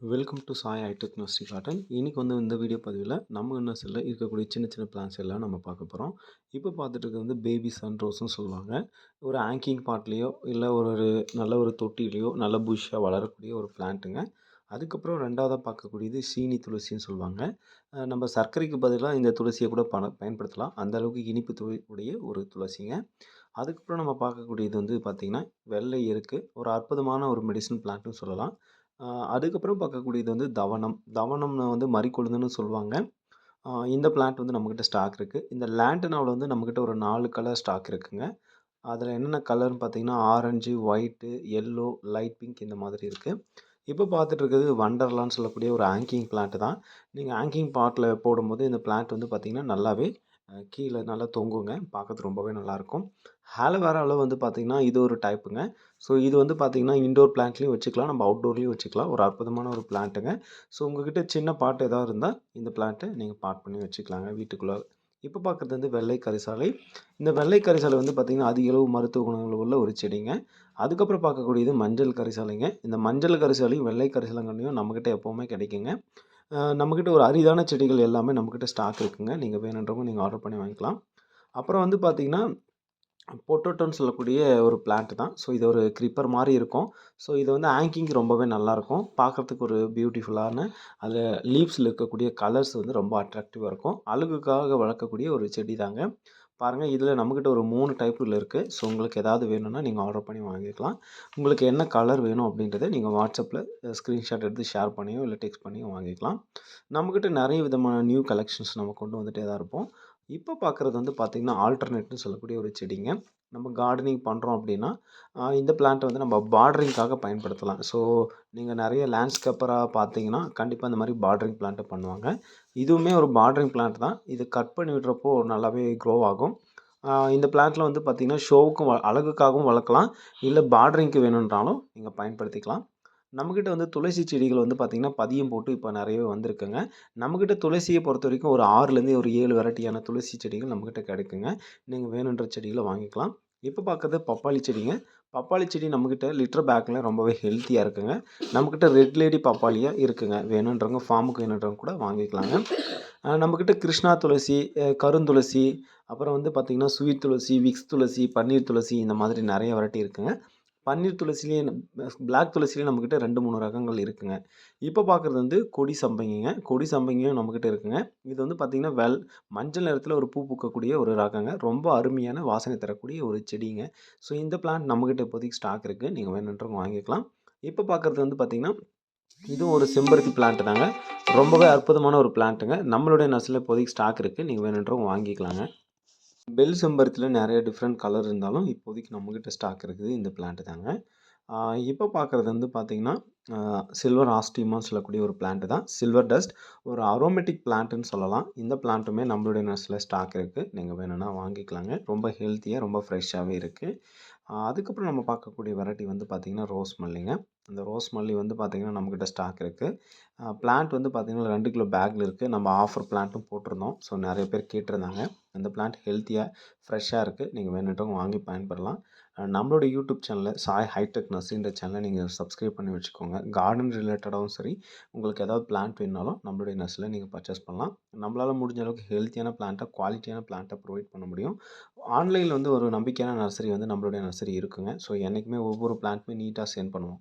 Welcome to Sai ஐடெக் nursery garden இன்றைக்கி வந்து இந்த வீடியோ பதிவில் நம்ம நர்சரியில் இருக்கக்கூடிய சின்ன சின்ன பிளான்ஸ் எல்லாம் நம்ம பார்க்க போகிறோம் இப்போ பார்த்துட்டு இருக்கிறது வந்து பேபி சன்ரோஸ்னு சொல்லுவாங்க. ஒரு ஆங்கிங் பாட்லேயோ இல்லை ஒரு ஒரு நல்ல ஒரு தொட்டிலையோ நல்ல புஷ்ஷாக வளரக்கூடிய ஒரு பிளான்ட்டுங்க அதுக்கப்புறம் ரெண்டாவதாக பார்க்கக்கூடியது சீனி துளசின்னு சொல்லுவாங்க. நம்ம சர்க்கரைக்கு பதிலாக இந்த துளசியை கூட பண பயன்படுத்தலாம். அந்த அளவுக்கு இனிப்பு துளி உடைய ஒரு துளசிங்க. அதுக்கப்புறம் நம்ம பார்க்கக்கூடியது வந்து பார்த்திங்கன்னா வெள்ளை எருக்கு. ஒரு அற்புதமான ஒரு மெடிசன் பிளான்ட்னு சொல்லலாம். அதுக்கப்புறம் பார்க்கக்கூடியது வந்து தவனம் தவனம்னு வந்து மறிக்கொழுந்துன்னு சொல்லுவாங்க. இந்த பிளான்ட் வந்து நம்மக்கிட்ட ஸ்டாக் இருக்குது இந்த லேண்டனாவில் வந்து நம்மக்கிட்ட ஒரு நாலு கலர் ஸ்டாக் இருக்குங்க. அதில் என்னென்ன கலர்னு பார்த்தீங்கன்னா orange white yellow light pink இந்த மாதிரி இருக்குது இப்போ பார்த்துட்டு இருக்கிறது வண்டர்லான்னு சொல்லக்கூடிய ஒரு ஆங்கிங் பிளான்ட் தான். நீங்கள் ஆங்கிங் பாட்டில் போடும்போது இந்த பிளான்ட் வந்து பார்த்திங்கன்னா நல்லாவே கீழே நல்லா தொங்குங்க. பார்க்கறது ரொம்பவே நல்லாயிருக்கும் ஹாலோவேராவில் வந்து பார்த்திங்கன்னா இது ஒரு டைப்புங்க. ஸோ இது வந்து பார்த்திங்கன்னா இண்டோர் பிளான்ட்லேயும் வச்சுக்கலாம். நம்ம அவுட்டோர்லேயும் வச்சுக்கலாம். ஒரு அற்புதமான ஒரு பிளான்ட்டுங்க ஸோ உங்ககிட்ட சின்ன பாட்டு எதாவது இருந்தால் இந்த பிளான்ட்டை நீங்கள் பாட் பண்ணி வச்சுக்கலாங்க வீட்டுக்குள்ளே. இப்போ பார்க்குறது வந்து வெள்ளை கரிசாலை. இந்த வெள்ளை கரிசாலை வந்து பார்த்திங்கன்னா அதிக அளவு மருத்துவ குணங்கள் உள்ள ஒரு செடிங்க. அதுக்கப்புறம் பார்க்கக்கூடியது மஞ்சள் கரிசாலைங்க. இந்த மஞ்சள் கரிசாலையும் வெள்ளை கரிசாலங்கண்ணியும் நம்மக்கிட்ட எப்போவுமே கிடைக்குங்க. நம்மக்கிட்ட ஒரு அரிதான செடிகள் எல்லாமே நம்மக்கிட்ட ஸ்டாக் இருக்குங்க. நீங்கள் வேணுன்றவங்க நீங்கள் ஆர்டர் பண்ணி வாங்கிக்கலாம். அப்புறம் வந்து பார்த்திங்கன்னா பொட்டோட்டோன்னு சொல்லக்கூடிய ஒரு பிளான்ட் தான். ஸோ இது ஒரு க்ரிப்பர் மாதிரி இருக்கும். ஸோ இது வந்து ஆங்கிங் ரொம்பவே நல்லாயிருக்கும் பார்க்குறதுக்கு ஒரு பியூட்டிஃபுல்லான அதில் லீவ்ஸில் இருக்கக்கூடிய கலர்ஸ் வந்து ரொம்ப அட்ராக்டிவாக இருக்கும். அழகுக்காக வளர்க்கக்கூடிய ஒரு செடி தாங்க. பாருங்கள் இதில் நம்மக்கிட்ட ஒரு மூணு டைப்பில் இருக்குது ஸோ உங்களுக்கு ஏதாவது வேணும்னா நீங்கள் ஆர்டர் பண்ணி வாங்கிக்கலாம். உங்களுக்கு என்ன கலர் வேணும் அப்படின்றத நீங்கள் வாட்ஸ்அப்பில் ஸ்க்ரீன்ஷாட் எடுத்து ஷேர் பண்ணியோ இல்லை டெக்ஸ்ட் பண்ணியோ வாங்கிக்கலாம். நம்மக்கிட்ட நிறைய விதமான நியூ கலெக்ஷன்ஸ் நம்ம கொண்டு வந்துகிட்டே தான் இருப்போம். இப்போ பார்க்குறது வந்து பார்த்திங்கன்னா ஆல்டர்னேட்னு சொல்லக்கூடிய ஒரு செடிங்க. நம்ம கார்டனிங் பண்ணுறோம் அப்படின்னா இந்த பிளான்ட்டை வந்து நம்ம பார்டரிங்காக பயன்படுத்தலாம். ஸோ நீங்கள் நிறைய லேண்ட்ஸ்கேப்பராக பார்த்தீங்கன்னா கண்டிப்பாக இந்த மாதிரி பார்டரிங் பிளான்ட்டை பண்ணுவாங்க. இதுவுமே ஒரு பார்டரிங் பிளான்ட் தான். இது கட் பண்ணி விடுறப்போ நல்லாவே க்ரோ ஆகும். இந்த பிளான்ட்டில் வந்து பார்த்திங்கன்னா ஷோவுக்கும் வ- அழகுக்காகவும் வளர்க்கலாம். இல்லை பார்டரிங்க்கு வேணுன்றாலும் நீங்கள் பயன்படுத்திக்கலாம். நம்மக்கிட்ட வந்து துளசி செடிகள் வந்து பார்த்திங்கன்னா பதியம் போட்டு இப்போ நிறையவே வந்திருக்குங்க. நம்மக்கிட்ட துளசியை பொறுத்த வரைக்கும் ஒரு ஆறுலேருந்து ஒரு ஏழு வெரைட்டியான துளசி செடிகள் நம்மக்கிட்ட கிடைக்குங்க. நீங்கள் வேணுன்ற செடிகளை வாங்கிக்கலாம். இப்போ பார்க்குறது பப்பாளி செடிங்க. பப்பாளி செடி நம்மக்கிட்ட லிட்டர் பேக்கில் ரொம்பவே ஹெல்த்தியாக இருக்குங்க. நம்மக்கிட்ட ரெட் லேடி பப்பாளியாக இருக்குங்க. வேணுன்றவங்க ஃபார்முக்கு வேணுன்றவங்க கூட வாங்கிக்கலாங்க. நம்மக்கிட்ட கிருஷ்ணா துளசி கருந்துளசி அப்புறம் வந்து பார்த்திங்கன்னா ஸ்வீட் துளசி விக்ஸ் துளசி பன்னீர் துளசி இந்த மாதிரி நிறைய வெரைட்டி இருக்குங்க. பன்னீர் துளசிலேயே பிளாக் துளசிலேயே நம்மக்கிட்ட ரெண்டு மூணு ரகங்கள் இருக்குங்க. இப்போ பார்க்குறது வந்து கொடி சம்பங்கிங்க. கொடி சம்பங்கியும் நம்மக்கிட்ட இருக்குங்க. இது வந்து பார்த்திங்கன்னா வெல் மஞ்சள் நிறத்தில் ஒரு பூ பூக்கக்கூடிய ஒரு ரகங்க. ரொம்ப அருமையான வாசனை தரக்கூடிய ஒரு செடிங்க. ஸோ இந்த பிளான்ட் நம்மக்கிட்ட இப்போதைக்கு ஸ்டாக் இருக்குது நீங்கள் வேணுன்றவங்க வாங்கிக்கலாம். இப்போ பார்க்குறது வந்து பார்த்திங்கன்னா இதுவும் ஒரு செம்பருத்தி பிளான்ட் தாங்க. ரொம்பவே அற்புதமான ஒரு பிளான்ட்டுங்க நம்மளுடைய நர்சரியில் இப்போதைக்கு ஸ்டாக் இருக்குது நீங்கள் வேணுன்றவங்க வாங்கிக்கலாங்க. பெல் செம்பருத்தியில் நிறைய டிஃப்ரெண்ட் கலர் இருந்தாலும் இப்போதைக்கு நம்மக்கிட்ட ஸ்டாக் இருக்குது. இந்த பிளான்ட்டு தாங்க. இப்போ பார்க்குறது வந்து பார்த்திங்கன்னா சில்வர் ஆஸ்டிமான்னு சொல்லக்கூடிய ஒரு பிளான்ட்டு தான். சில்வர் டஸ்ட் ஒரு அரோமேட்டிக் பிளான்ட்டுன்னு சொல்லலாம். இந்த பிளான்ட்டுமே நம்மளுடைய நர்ஸில் ஸ்டாக் இருக்குது நீங்கள் வேணும்னா வாங்கிக்கலாங்க. ரொம்ப ஹெல்த்தியாக ரொம்ப ஃப்ரெஷ்ஷாகவே இருக்குது அதுக்கப்புறம் நம்ம பார்க்கக்கூடிய வெரைட்டி வந்து பார்த்திங்கன்னா ரோஸ் மல்லிங்க அந்த ரோஸ் மல்லி வந்து பார்த்திங்கன்னா நம்மக்கிட்ட ஸ்டாக் இருக்குது பிளான்ட் வந்து பார்த்திங்கன்னா ரெண்டு கிலோ பேக்கில் இருக்குது நம்ம ஆஃபர் பிளான்ட்டும் போட்டிருந்தோம். ஸோ நிறைய பேர் கேட்டிருந்தாங்க. அந்த பிளான்ட் ஹெல்த்தியாக ஃப்ரெஷ்ஷாக இருக்குது நீங்கள் வேணுன்றவங்க வாங்கி பயன்படலாம். நம்மளோட யூடியூப் சேனலில் சாய் ஹைடெக் நர்ஸின்ற சேனலை நீங்கள் சப்ஸ்கிரைப் பண்ணி வச்சுக்கோங்க. கார்டன் ரிலேட்டடாகவும் சரி உங்களுக்கு ஏதாவது பிளான்ட் வேணுனாலும் நம்மளுடைய நர்ஸில் நீங்கள் பர்ச்சேஸ் பண்ணலாம். நம்மளால் முடிஞ்ச அளவுக்கு ஹெல்த்தியான பிளான்ட்டை குவாலிட்டியான பிளான்ட்டை ப்ரொவைட் பண்ண முடியும். ஆன்லைனில் வந்து ஒரு நம்பிக்கையான நர்சரி வந்து நம்மளுடைய நர்சரி இருக்குங்க. ஸோ என்றைக்குமே ஒவ்வொரு பிளான்ட்டுமே நீட்டாக சென்ட் பண்ணுவோம்.